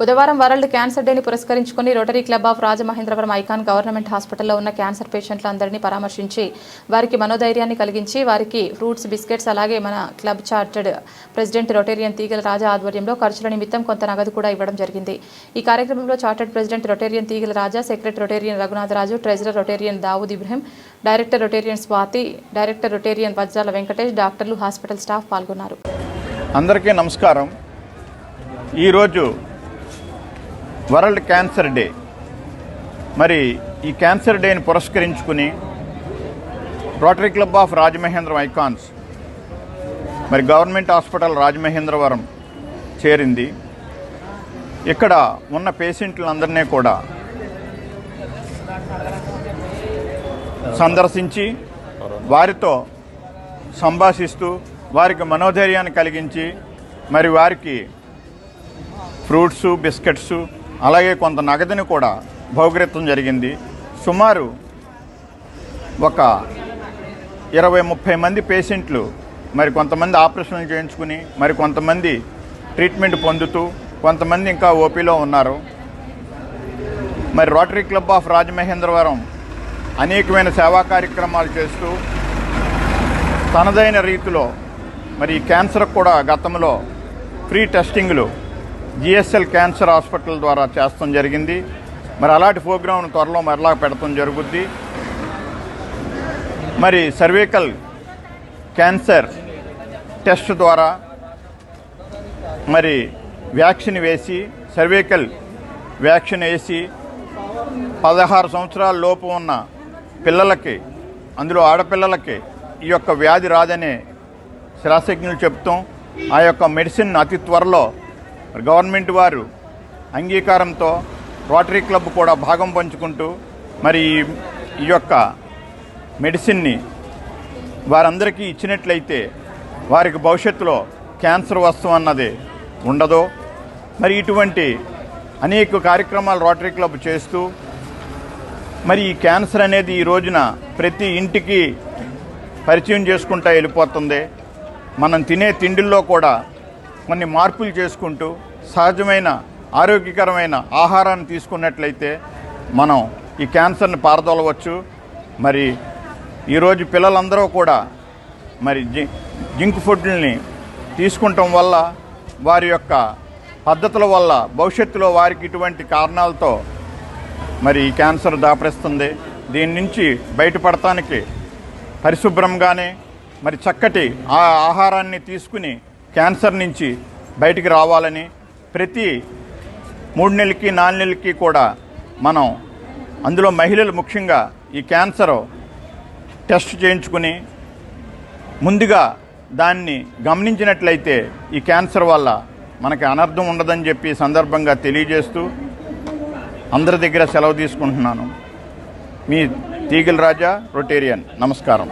బుధవారం world cancer డేని పురస్కరించుకుని Rotary Club of Rajamahendravaram icon government హాస్పిటల్లో ఉన్న క్యాన్సర్ పేషెంట్లందరినీ పరామర్శించి వారికి మనోధైర్యాన్ని కలిగించి వారికి ఫ్రూట్స్ బిస్కెట్స్ అలాగే మన club chartered president Rotarian Teegala Raja ఆధ్వర్యంలో ఖర్చుల నిమిత్తం కొంత నగదు కూడా ఇవ్వడం జరిగింది. ఈ కార్యక్రమంలో chartered president Rotarian Teegala Raja secretary Rotarian Raghunatharaju treasurer Rotarian Dawood Ibrahim director Rotarian Swathi director Rotarian Vajrala Venkatesh డాక్టర్లు హాస్పిటల్ స్టాఫ్ పాల్గొన్నారు. అందరికీ నమస్కారం. ఈరోజు వరల్డ్ క్యాన్సర్ డే. మరి ఈ క్యాన్సర్ డేని పురస్కరించుకుని Rotary Club of Rajamahendram icons మరి గవర్నమెంట్ హాస్పిటల్ రాజమహేంద్రవరం చేరింది. ఇక్కడ ఉన్న పేషెంట్లందరినీ కూడా సందర్శించి వారితో సంభాషిస్తూ వారికి మనోధైర్యాన్ని కలిగించి మరి వారికి ఫ్రూట్స్ బిస్కెట్స్ అలాగే కొంత నగదుని కూడా భౌగ్రత్వం జరిగింది. సుమారు ఒక ఇరవై ముప్పై మంది పేషెంట్లు మరి కొంతమంది ఆపరేషన్లు చేయించుకుని మరి కొంతమంది ట్రీట్మెంట్ పొందుతూ కొంతమంది ఇంకా ఓపీలో ఉన్నారు. మరి రోటరీ క్లబ్ ఆఫ్ రాజమహేంద్రవరం అనేకమైన సేవా కార్యక్రమాలు చేస్తూ తనదైన రీతిలో మరి ఈ క్యాన్సర్ కూడా గతంలో ఫ్రీ టెస్టింగ్లు జిఎస్ఎల్ క్యాన్సర్ హాస్పిటల్ ద్వారా చేస్తాం జరిగింది. మరి అలాంటి ప్రోగ్రామ్ను త్వరలో మరలా పెడతాం జరుగుద్ది. మరి సర్వికల్ క్యాన్సర్ టెస్ట్ ద్వారా మరి వ్యాక్సిన్ వేసి సర్వికల్ వ్యాక్సిన్ వేసి పదహారు సంవత్సరాల లోపు ఉన్న పిల్లలకి అందులో ఆడపిల్లలకి ఈ యొక్క వ్యాధి రాదనే శాస్త్రజ్ఞులు చెప్తాం. ఆ యొక్క మెడిసిన్ అతి త్వరలో గవర్నమెంట్ వారు అంగీకారంతో రోటరీ క్లబ్ కూడా భాగం పంచుకుంటూ మరి ఈ- యొక్క మెడిసిన్ని వారందరికీ ఇచ్చినట్లయితే వారికి భవిష్యత్తులో క్యాన్సర్ వస్తువు అన్నది ఉండదు. మరి ఇటువంటి అనేక కార్యక్రమాలు రోటరీ క్లబ్ చేస్తూ మరి ఈ క్యాన్సర్ అనేది ఈ రోజున ప్రతి ఇంటికి పరిచయం చేసుకుంటా వెళ్ళిపోతుంది. మనం తినే తిండిల్లో కూడా కొన్ని మార్పులు చేసుకుంటూ సహజమైన ఆరోగ్యకరమైన ఆహారాన్ని తీసుకున్నట్లయితే మనం ఈ క్యాన్సర్ని పారదోలవచ్చు. మరి ఈరోజు పిల్లలందరూ కూడా మరి జి జింక్ ఫుడ్ని తీసుకుంటాం వల్ల వారి యొక్క పద్ధతుల వల్ల భవిష్యత్తులో వారికి ఇటువంటి కారణాలతో మరి ఈ క్యాన్సర్ దాపరిస్తుంది. దీని నుంచి బయటపడటానికి పరిశుభ్రంగానే మరి చక్కటి ఆ ఆహారాన్ని తీసుకుని క్యాన్సర్ నుంచి బయటికి రావాలని ప్రతి మూడు నెలలకి నాలుగు నెలలకి కూడా మనం అందులో మహిళలు ముఖ్యంగా ఈ క్యాన్సర్ టెస్ట్ చేయించుకుని ముందుగా దాన్ని గమనించినట్లయితే ఈ క్యాన్సర్ వల్ల మనకి అనర్థం ఉండదని చెప్పి సందర్భంగా తెలియజేస్తూ అందరి దగ్గర సెలవు తీసుకుంటున్నాను. మీ తీగల రాజా రొటేరియన్. నమస్కారం.